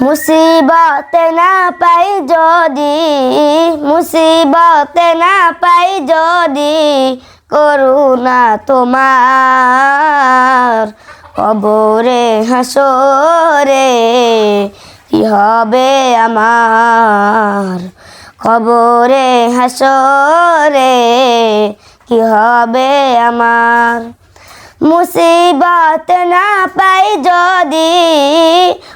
মুসিবতে না পাই যদি, মুসিবতে না পাই যদি করুণা তোমার। কবরে হাসরে কি হবে আমার? কবরে হাসরে কি হবে আমার? মুসিবত না পাই যদি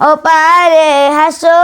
ও পারে হাসো